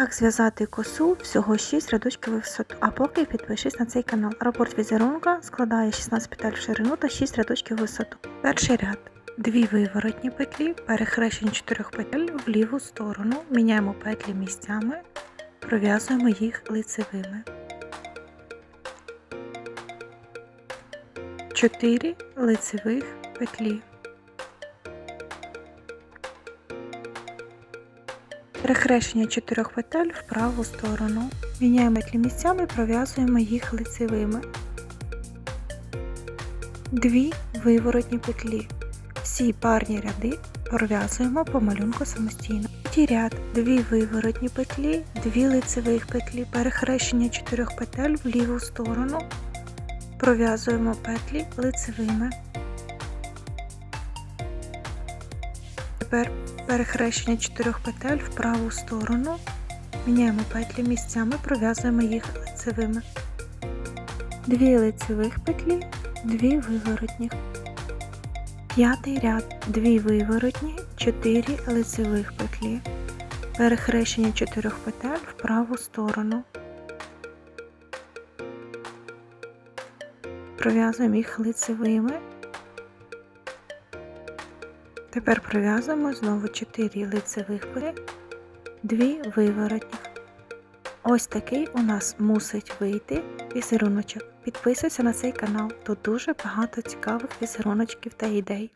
Як зв'язати косу всього 6 рядочків висоту. А поки підпишись на цей канал. Рапорт візерунка складає 16 петель в ширину та 6 рядочків висоту. Перший ряд. Дві виворотні петлі, перехрещені 4 петель в ліву сторону. Міняємо петлі місцями, пров'язуємо їх лицевими. 4 лицевих петлі. Перехрещення чотирьох петель в праву сторону. Міняємо петлі місцями, пров'язуємо їх лицевими. Дві виворотні петлі. Всі парні ряди пров'язуємо по малюнку самостійно. Третій ряд, дві виворотні петлі, дві лицевих петлі, перехрещення чотирьох петель в ліву сторону. Пров'язуємо петлі лицевими. Тепер перехрещення чотирьох петель в праву сторону. Міняємо петлі місцями, пров'язуємо їх лицевими. Дві лицевих петлі, дві виворотні. П'ятий ряд, дві виворотні, чотири лицевих петлі. Перехрещення чотирьох петель в праву сторону. Пров'язуємо їх лицевими. Тепер пров'язуємо знову 4 лицевих пори, 2 виворотніх. Ось такий у нас мусить вийти візеруночок. Підписуйся на цей канал, тут дуже багато цікавих візеруночків та ідей.